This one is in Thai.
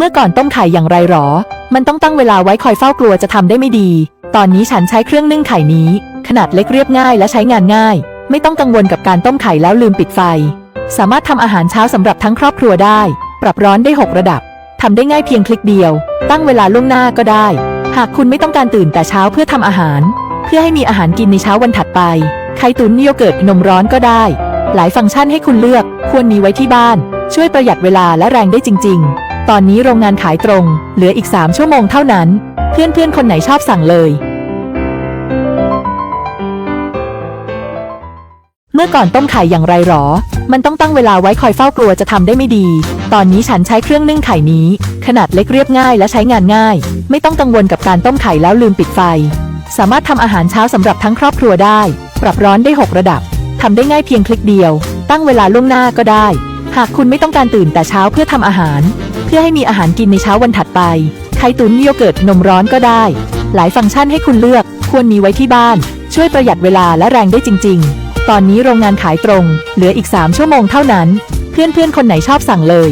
เมื่อก่อนต้มไข่อย่างไรหรอ มันต้องตั้งเวลาไว้คอยเฝ้ากลัวจะทำได้ไม่ดี ตอนนี้ฉันใช้เครื่องนึ่งไข่นี้ ขนาดเล็กเรียบง่ายและใช้งานง่าย ไม่ต้องกังวลกับการต้มไข่แล้วลืมปิดไฟ สามารถทำอาหารเช้าสำหรับทั้งครอบครัวได้ ปรับร้อนได้ 6 ระดับทำได้ง่ายเพียงคลิกเดียว ตั้งเวลาล่วงหน้าก็ได้ หากคุณไม่ต้องการตื่นแต่เช้าเพื่อทำอาหาร เพื่อให้มีอาหารกินในเช้าวันถัดไป ไข่ตุ๋นโยเกิร์ตนมร้อนก็ได้ หลายฟังก์ชันให้คุณเลือก ควรมีไว้ที่บ้าน ช่วยประหยัดเวลาและแรงได้จริง ๆ ตอนนี้โรงงานขายตรง เหลืออีก 3 ชั่วโมงเท่านั้น เพื่อนๆ คนไหนชอบสั่งเลย เมื่อก่อนต้มไข่อย่างไรหรอ มันต้องตั้งเวลาไว้คอยเฝ้ากลัวจะทำได้ไม่ดี ตอนนี้ฉันใช้เครื่องนึ่งไข่นี้ ขนาดเล็กเรียบง่ายและใช้งานง่าย ไม่ต้องกังวลกับการต้มไข่แล้วลืมปิดไฟ สามารถทำอาหารเช้าสำหรับทั้งครอบครัวได้ ปรับร้อนได้ 6 ระดับทำได้ง่ายเพียงคลิกเดียว ตั้งเวลาล่วงหน้าก็ได้ หากคุณไม่ต้องการตื่นแต่เช้าเพื่อทำอาหาร เพื่อให้มีอาหารกินในเช้าวันถัดไป ไข่ตุ๋นโยเกิร์ตนมร้อนก็ได้ หลายฟังก์ชันให้คุณเลือก ควรมีไว้ที่บ้าน ช่วยประหยัดเวลาและแรงได้จริง ๆ ตอนนี้โรงงานขายตรง เหลืออีก 3 ชั่วโมงเท่านั้น เพื่อนๆ คนไหนชอบสั่งเลย